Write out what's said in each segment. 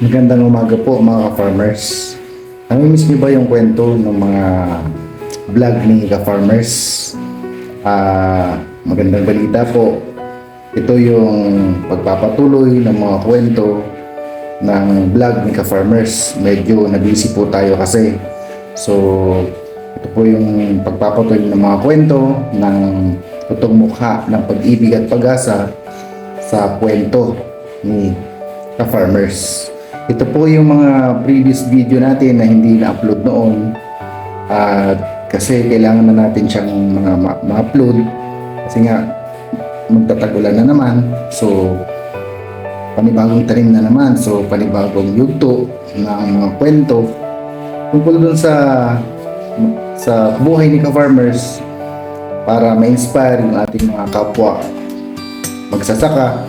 Magandang umaga po mga ka-farmers. Namimiss niyo ba yung kwento ng mga vlog ni ka-farmers? Ah, magandang balita po. Ito yung pagpapatuloy ng mga kwento ng vlog ni ka-farmers. Medyo nabisi po tayo kasi. So, ito po yung pagpapatuloy ng mga kwento ng tutong mukha ng pag-ibig at pag-asa sa kwento ni ka-farmers. Ito po yung mga previous video natin na hindi na-upload noon. At kasi kailangan na natin siyang mga ma- ma-upload. Kasi nga, magtatagulan na naman. So, panibagong tanim na naman. So, panibagong yugto ng mga kwento. Tungkol dun sa sa buhay ni ka-farmers para ma-inspire yung ating mga kapwa magsasaka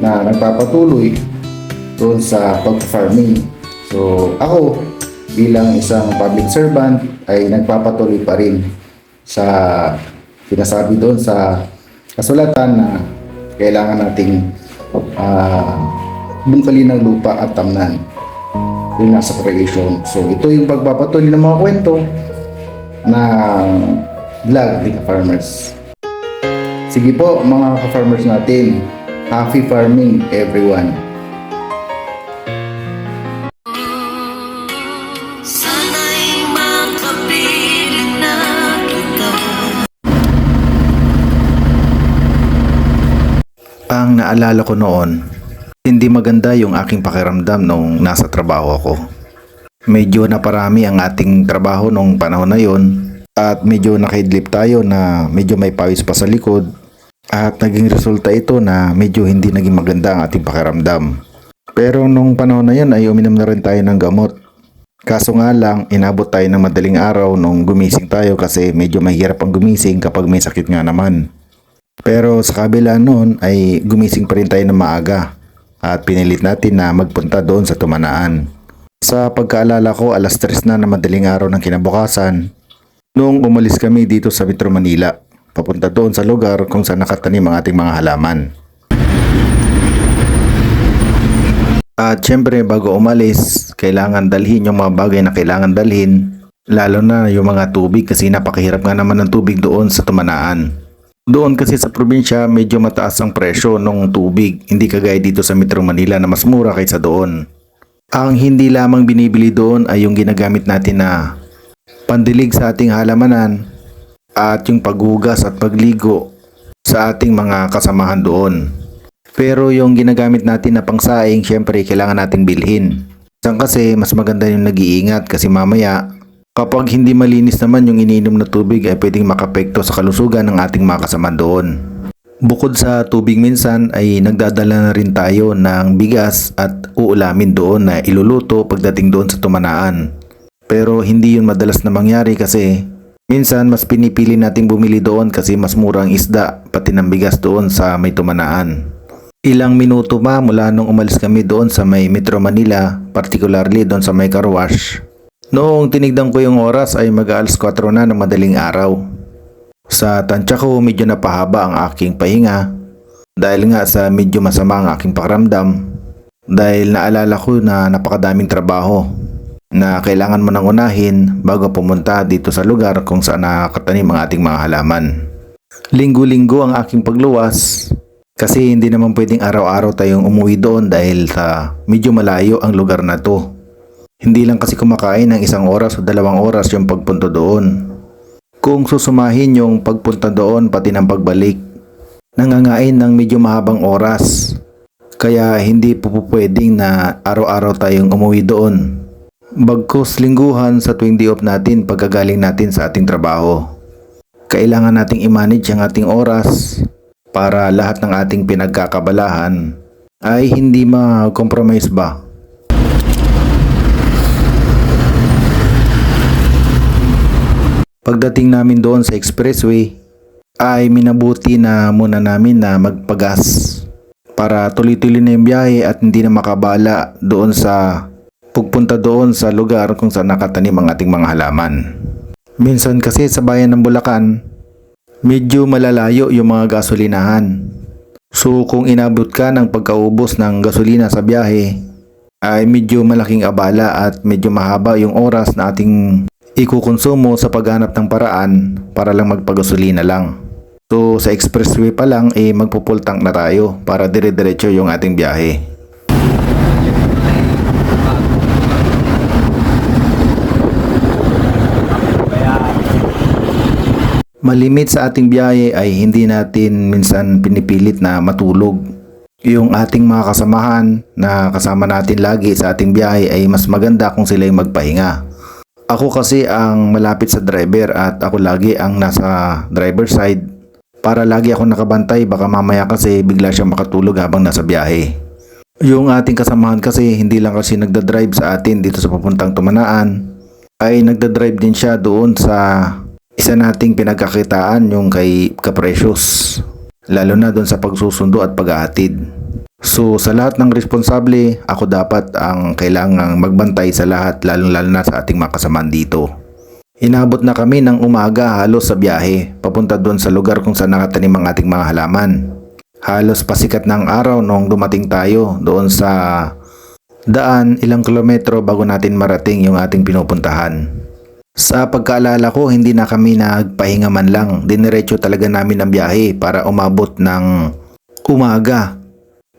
na nagpapatuloy doon sa pag-farming. So, ako bilang isang public servant ay nagpapatuloy pa rin sa sinasabi doon sa kasulatan na kailangan nating uh, bungkalin ng lupa at tamnan yung nasa creation. So, ito yung pagpapatuloy ng mga kwento ng vlog ni ka-farmers. Sige po mga ka-farmers natin, happy farming everyone! Ang naalala ko noon, hindi maganda yung aking pakiramdam nung nasa trabaho ako. Medyo naparami ang ating trabaho nung panahon na yon at medyo nakidlip tayo na medyo may pawis pa sa likod at naging resulta ito na medyo hindi naging maganda ang ating pakiramdam. Pero nung panahon na yon ay uminom na rin tayo ng gamot. Kaso nga lang, inabot tayo ng madaling araw nung gumising tayo kasi medyo mahirap ang gumising kapag may sakit nga naman. Pero sa kabila noon ay gumising pa rin tayo ng maaga at pinilit natin na magpunta doon sa tumanaan. Sa pagkaalala ko alas 3 na na madaling araw ng kinabukasan nung umalis kami dito sa Metro Manila papunta doon sa lugar kung saan nakatanim ang ating mga halaman. At syempre bago umalis, kailangan dalhin yung mga bagay na kailangan dalhin lalo na yung mga tubig kasi napakahirap nga naman ng tubig doon sa tumanaan. Doon kasi sa probinsya medyo mataas ang presyo ng tubig, hindi kagaya dito sa Metro Manila na mas mura kaysa doon. Ang hindi lamang binibili doon ay yung ginagamit natin na pandilig sa ating halamanan at yung paghugas at pagligo sa ating mga kasamahan doon. Pero yung ginagamit natin na pangsaing, syempre kailangan nating bilhin. Saan kasi mas maganda yung nag-iingat kasi mamaya Kapag hindi malinis naman yung iniinom na tubig ay pwedeng makapekto sa kalusugan ng ating mga kasama doon. Bukod sa tubig minsan ay nagdadala na rin tayo ng bigas at uulamin doon na iluluto pagdating doon sa tumanaan. Pero hindi yun madalas na mangyari kasi minsan mas pinipili nating bumili doon kasi mas mura ang isda pati ng bigas doon sa may tumanaan. Ilang minuto pa mula nung umalis kami doon sa may Metro Manila, particularly doon sa may car wash, Noong tinigdan ko yung oras ay mag-aalas 4 na ng madaling araw. Sa tansya ko medyo napahaba ang aking pahinga dahil nga sa medyo masama ang aking pakiramdam dahil naalala ko na napakadaming trabaho na kailangan mo nang unahin bago pumunta dito sa lugar kung saan nakatanim ang ating mga halaman. Linggo-linggo ang aking pagluwas kasi hindi naman pwedeng araw-araw tayong umuwi doon dahil sa medyo malayo ang lugar na to. Hindi lang kasi kumakain ng isang oras o dalawang oras yung pagpunta doon. Kung susumahin yung pagpunta doon pati ng pagbalik, nangangain ng medyo mahabang oras. Kaya hindi po pwedeng na araw-araw tayong umuwi doon. Bagkus lingguhan sa tuwing day off natin pagkagaling natin sa ating trabaho. Kailangan nating i-manage ang ating oras para lahat ng ating pinagkakabalahan ay hindi ma-compromise ba Pagdating namin doon sa expressway, ay minabuti na muna namin na magpagas para tuloy-tuloy na yung biyahe at hindi na makabala doon sa pagpunta doon sa lugar kung saan nakatanim ang ating mga halaman. Minsan kasi sa bayan ng Bulacan, medyo malalayo yung mga gasolinahan. So kung inabot ka ng pagkaubos ng gasolina sa biyahe, ay medyo malaking abala at medyo mahaba yung oras na ating ikukonsumo sa paghanap ng paraan para lang magpagasolina lang. So sa expressway pa lang eh magpo-full tank na tayo para dire-diretso yung ating biyahe. Malimit sa ating biyahe ay hindi natin minsan pinipilit na matulog. Yung ating mga kasamahan na kasama natin lagi sa ating biyahe ay mas maganda kung sila yung magpahinga. Ako kasi ang malapit sa driver at ako lagi ang nasa driver side para lagi ako nakabantay baka mamaya kasi bigla siyang makatulog habang nasa biyahe. Yung ating kasamahan kasi hindi lang kasi nagda-drive sa atin dito sa papuntang Tumanaan ay nagda-drive din siya doon sa isa nating pinagkakitaan yung kay Caprecious lalo na doon sa pagsusundo at pag-aatid. So sa lahat ng responsable, ako dapat ang kailangang magbantay sa lahat lalong-lalo na sa ating mga kasamaan dito. Inabot na kami ng umaga halos sa biyahe, papunta doon sa lugar kung saan nakatanim ang ating mga halaman. Halos pasikat ng araw nung dumating tayo doon sa daan ilang kilometro bago natin marating yung ating pinupuntahan. Sa pagkaalala ko, hindi na kami nagpahinga man lang. Diniretso talaga namin ang biyahe para umabot ng umaga.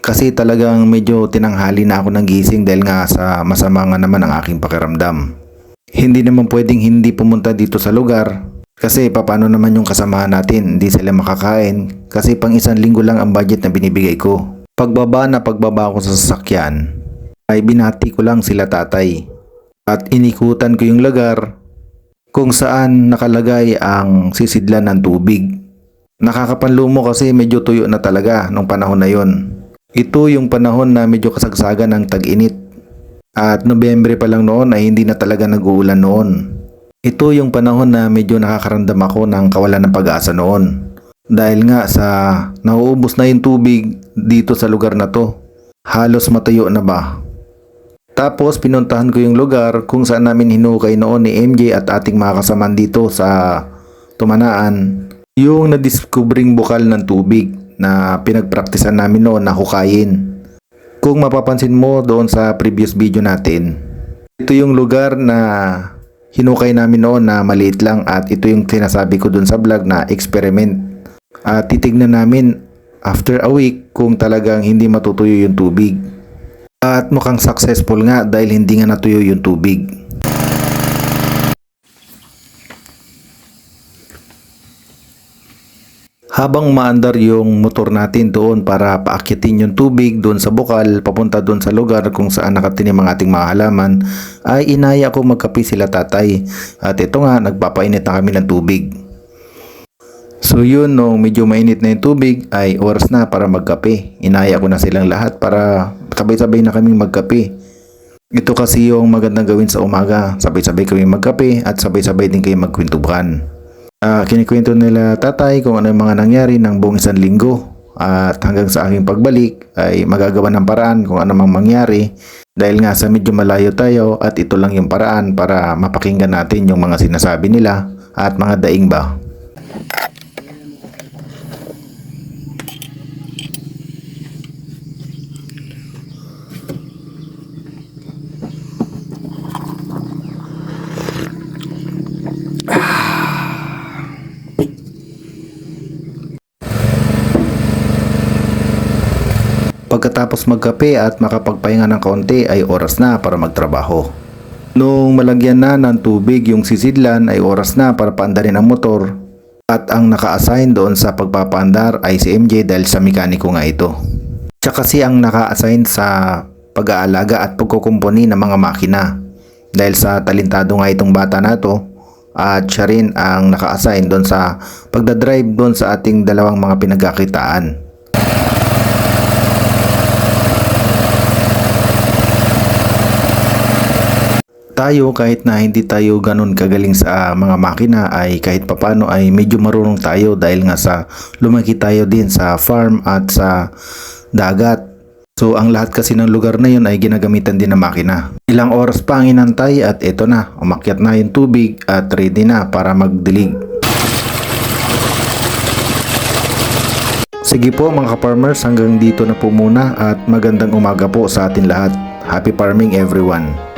Kasi talagang medyo tinanghali na ako ng gising dahil nga sa masama nga naman ang aking pakiramdam. Hindi naman pwedeng hindi pumunta dito sa lugar kasi paano naman yung kasamahan natin, hindi sila makakain kasi pang isang linggo lang ang budget na binibigay ko. Pagbaba na pagbaba ko sa sasakyan ay binati ko lang sila tatay at inikutan ko yung lugar kung saan nakalagay ang sisidlan ng tubig. Nakakapanlumo kasi medyo tuyo na talaga nung panahon na yon. Ito yung panahon na medyo kasagsagan ng tag-init. At Nobyembre pa lang noon ay hindi na talaga nag-uulan noon. Ito yung panahon na medyo nakakaramdam ako ng kawalan ng pag-asa noon. Dahil nga sa nauubos na yung tubig dito sa lugar na to. Halos matuyo na ba? Tapos pinuntahan ko yung lugar kung saan namin hinukay noon ni MJ at ating mga kasamaan dito sa Tumanaan. Yung nadiskubring bukal ng tubig na pinagpraktisan namin noon na hukayin. Kung mapapansin mo doon sa previous video natin, ito yung lugar na hinukay namin noon na maliit lang at ito yung sinasabi ko doon sa vlog na experiment. At titignan namin after a week kung talagang hindi matutuyo yung tubig. At mukhang successful nga dahil hindi nga natuyo yung tubig. Habang maandar yung motor natin doon para paakyatin yung tubig doon sa bukal papunta doon sa lugar kung saan nakatinim ang ating mga halaman ay inaya ko magkape sila tatay at ito nga nagpapainit na kami ng tubig. So yun, nung medyo mainit na yung tubig ay oras na para magkape. Inaya ko na silang lahat para sabay-sabay na kaming magkape. Ito kasi yung magandang gawin sa umaga. Sabay-sabay kami magkape at sabay-sabay din kayo magkwentuhan. Ah, kinikwento nila tatay kung ano yung mga nangyari ng buong isang linggo. At hanggang sa aking pagbalik ay magagawa ng paraan kung ano mang mangyari dahil nga sa medyo malayo tayo at ito lang yung paraan para mapakinggan natin yung mga sinasabi nila at mga daing ba. Pagkatapos magkape at makapagpahinga ng kaunti ay oras na para magtrabaho. Nung malagyan na ng tubig yung sisidlan ay oras na para paandarin ang motor at ang naka-assign doon sa pagpapaandar ay si MJ dahil sa mekaniko nga ito. Siya kasi ang naka-assign sa pag-aalaga at pagkukumpuni ng mga makina dahil sa talentado nga itong bata na to at siya rin ang naka-assign doon sa pagdadrive doon sa ating dalawang mga pinagkakitaan. Tayo kahit na hindi tayo ganun kagaling sa mga makina ay kahit papano ay medyo marunong tayo dahil nga sa lumaki tayo din sa farm at sa dagat. So ang lahat kasi ng lugar na yun ay ginagamitan din ng makina. Ilang oras pa ang inantay at eto na, umakyat na yung tubig at ready na para magdilig. Sige po mga ka-farmers hanggang dito na po muna at magandang umaga po sa atin lahat. Happy farming everyone!